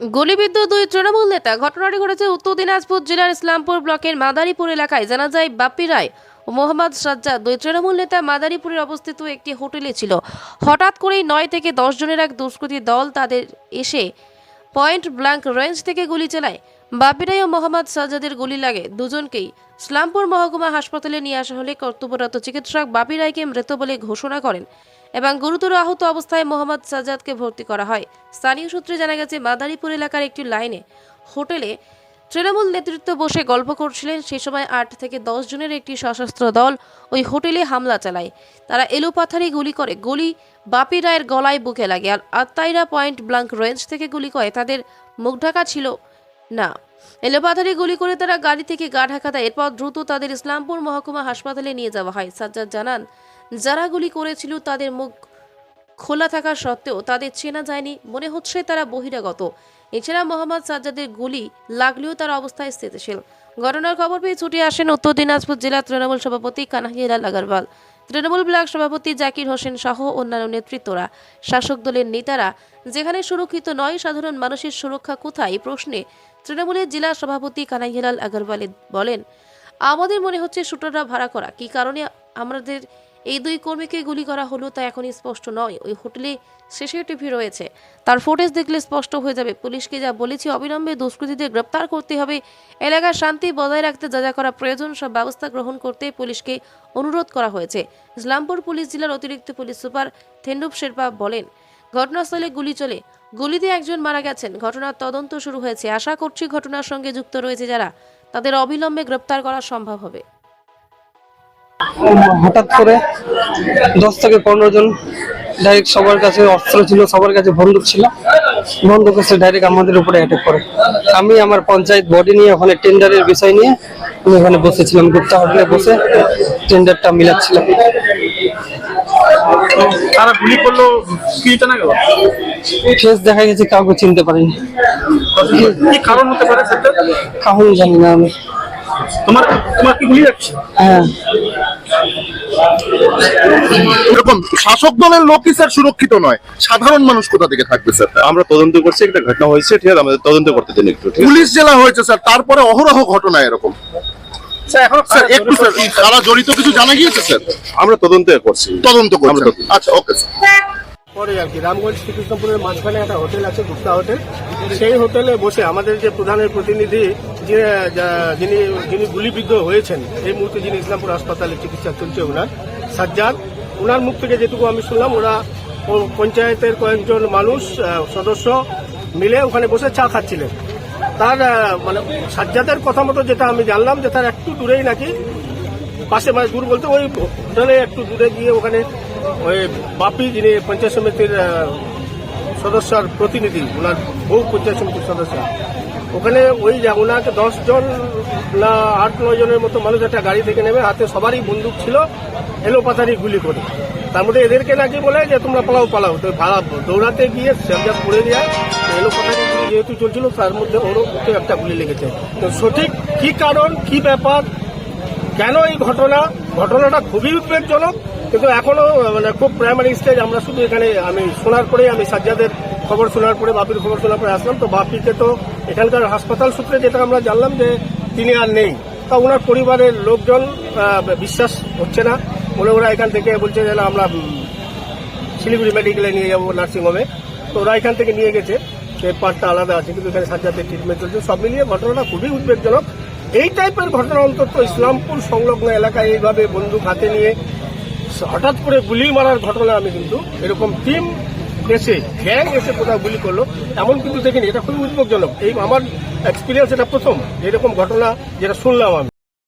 গুলিবিদ্ধ দুই তৃণমূল নেতা ঘটনাটি ঘটেছে উত্তর দিনাজপুর জেলার ইসলামপুর ব্লকের মাদারীপুর এলাকায়। জানা যায়, বাপ্পি রায় ও মোহাম্মদ সাজ্জাদ দুই তৃণমূল নেতা মাদারীপুরে অবস্থিত একটি হোটেলে ছিল। হঠাৎ করেই নয় থেকে দশ জনের এক দুষ্কৃতী দল তাদের এসে পয়েন্ট ব্ল্যাঙ্ক রেঞ্জ থেকে গুলি চালায়। বাপিরাই ও মোহাম্মদ সাজ্জাদের গুলি লাগে। দুজনকেই ইসলামপুর মহকুমা হাসপাতালে নিয়ে আসা হলে কর্তব্যরত চিকিৎসক বাপি রায়কে মৃত বলে ঘোষণা করেন এবং গুরুতর আহত অবস্থায় মোহাম্মদ সাজ্জাদকে ভর্তি করা হয়। স্থানীয় সূত্রে জানা গেছে, মাদারীপুর এলাকার একটি লাইনে হোটেলে তৃণমূল নেতৃত্ব বসে গল্প করছিলেন সেই সময় আট থেকে দশ জনের একটি সশস্ত্র দল ওই হোটেলে হামলা চালায়। তারা এলোপাথারি গুলি করে। গুলি বাপি রায়ের গলায় বুকে লাগে। আর আত্মাইরা পয়েন্ট ব্লাঙ্ক রেঞ্জ থেকে গুলি করে। তাদের মুখ ঢাকা ছিল না। এলোপাথারি গুলি করে তারা গাড়ি থেকে গা ঢাকা দেয়। এরপর দ্রুত তাদের ইসলামপুর মহকুমা হাসপাতালে নিয়ে যাওয়া হয়। সাজ্জাদ জানান, যারা গুলি করেছিল তাদের মুখ খোলা থাকা সত্ত্বেও তাদের চেনা যায়নি। মনে হচ্ছে তারা বহিরাগত। এছাড়া মোহাম্মদ সাজ্জাদের গুলি লাগলেও তার অবস্থায় স্থিতিশীল। ঘটনার খবর পেয়ে ছুটে আসেন উত্তর দিনাজপুর জেলা তৃণমূল সভাপতি কানাহিলাল আগারওয়াল। তৃণমূল ব্লক সভাপতি জাকির হোসেন সহ অন্যান্য নেতৃত্বরা, শাসক দলের নেতারা, যেখানে সুরক্ষিত নয়, সাধারণ মানুষের সুরক্ষা কোথায় প্রশ্নে তৃণমূলের জেলা সভাপতি কানাইহিলাল আগারওয়াল বলেন, আমাদের মনে হচ্ছে শুটাররা ভাড়া করা। কী কারণে আমাদের এই দুই কর্মীকে গুলি করা হলো, তা এখনই স্পষ্ট নয়। ওই হোটেলে সিসিটিভি রয়েছে। তার ফুটেজ দেখলে স্পষ্ট হয়ে যাবে। পুলিশকে যা বলেছি, অবিলম্বে দুষ্কৃতীদের গ্রেপ্তার করতে হবে। এলাকার শান্তি বজায় রাখতে যা যা করা প্রয়োজন, সব ব্যবস্থা গ্রহণ করতে পুলিশকে অনুরোধ করা হয়েছে। ইসলামপুর পুলিশ জেলার অতিরিক্ত পুলিশ সুপার থেন্ডুপ শেরপা বলেন, ঘটনাস্থলে গুলি চলে। গুলিতে একজন মারা গেছেন। ঘটনার তদন্ত শুরু হয়েছে। আশা করছি ঘটনার সঙ্গে যুক্ত রয়েছে যারা। তাদের অবিলম্বে গ্রেপ্তার করা সম্ভব হবে। হঠাৎ করে দশ থেকে পনেরো জন ডাইরেক্ট সবার কাছে অস্ত্র ছিল সবার কাছে বন্দুক ছিল। বন্দুক এসে ডাইরেক্ট আমাদের উপরে অ্যাটাক করে। আমি আমার পঞ্চায়েত বডি নিয়ে ওখানে টেন্ডারের বিষয় নিয়ে আমি ওখানে বসেছিলাম গুপ্তা হোটেলে বসে টেন্ডারটা মিলাচ্ছিলাম। তারা গুলি করল কি জানা গেল? ফেস দেখা গেছে কাউকে চিনতে পারিনি। কি কারণ হতে পারে সেটা? জানি না আমি। তোমার তোমার কি গুলি যাচ্ছে হ্যাঁ। এরকম শাসক দলের লোকই স্যার সুরক্ষিত নয়? সাধারণ মানুষ কোথা থেকে থাকবে স্যার? আমরা তদন্ত করছি একটা ঘটনা হয়েছে ঠিক আছে? আমাদের তদন্ত করতে দিন একটু পুলিশ জেলা হয়েছে স্যার তারপরে অহরহ ঘটনা এরকম। স্যার এখন স্যার তারা জড়িত কিছু জানা গিয়েছে স্যার? আমরা তদন্ত করছি। তদন্ত তদন্ত- আচ্ছা ওকে স্যার। পরে আর কি রামগঞ্জ শ্রীকৃষ্ণপুরের মাঝখানে একটা হোটেল আছে গুপ্তা হোটেল। সেই হোটেলে বসে আমাদের যে প্রধানের প্রতিনিধি যে যিনি যিনি গুলিবিদ্ধ হয়েছেন, এই মুহূর্তে যিনি ইসলামপুর হাসপাতালে চিকিৎসা চলছে ওনার, সাজ্জাদ, ওনার মুখ থেকে যেটুকু আমি শুনলাম, ওরা পঞ্চায়েতের কয়েকজন মানুষ সদস্য মিলে ওখানে বসে চা খাচ্ছিলেন। তার মানে সাজ্জাদের কথা মতো যেটা আমি জানলাম, যে তার একটু দূরেই নাকি পাশে মানে দূর বলতে ওই হোটেলে একটু দূরে গিয়ে ওখানে ওই বাপি, যিনি পঞ্চায়েত সমিতির সদস্যর প্রতিনিধি, ওনার বহু পঞ্চায়েত সমিতির সদস্য ওখানে ওই ওনাকে দশ জন না আট, নয় জনের মতো মানুষ একটা গাড়ি থেকে নেমে হাতে সবারই বন্দুক ছিল এলোপাথারি গুলি করে। তার মধ্যে এদেরকে নাকি বলে যে, তোমরা পালাও পালাও। তো ভাড়া দৌড়াতে গিয়ে সেবজা পড়ে যায়। এলোপাথারি গুলি যেহেতু চলছিল, তার মধ্যে ওরও বুকে একটা গুলি লেগেছে। তো সঠিক কি কারণ, কি ব্যাপার, কেন এই ঘটনা? ঘটনাটা খুবই উদ্বেগজনক কিন্তু এখনও মানে খুব প্রাইমারি স্টেজ আমরা শুধু এখানে, আমি শোনার পরে আমি সাজ্জাদের খবর শোনার পরে, বাপির খবর শোনার পরে আসলাম। তো বাপিকে তো এখানকার হাসপাতাল সূত্রে যেটা আমরা জানলাম যে তিনি আর নেই। তা ওনার পরিবারের লোকজন বিশ্বাস হচ্ছে না। বলে ওরা এখান থেকে বলছে যে আমরা শিলিগুড়ি মেডিকেলে নিয়ে যাব নার্সিংহোমে। তো ওরা এখান থেকে নিয়ে গেছে। সে পার্টটা আলাদা আছে, কিন্তু এখানে সাজ্জাদের ট্রিটমেন্ট চলছে। সব মিলিয়ে ঘটনাটা খুবই উদ্বেগজনক। এই টাইপের ঘটনা অন্তত ইসলামপুর সংলগ্ন এলাকায় এইভাবে বন্দুক হাতে নিয়ে, হঠাৎ করে গুলি মারার ঘটনা আমি কিন্তু এরকম টিম এসে গ্যাং এসে কোথাও গুলি করল, এমন কিন্তু দেখিনি। এটা খুবই উদ্বেগজনক। এই আমার এক্সপিরিয়েন্স এটা প্রথম, এরকম ঘটনা যেটা শুনলাম আমি।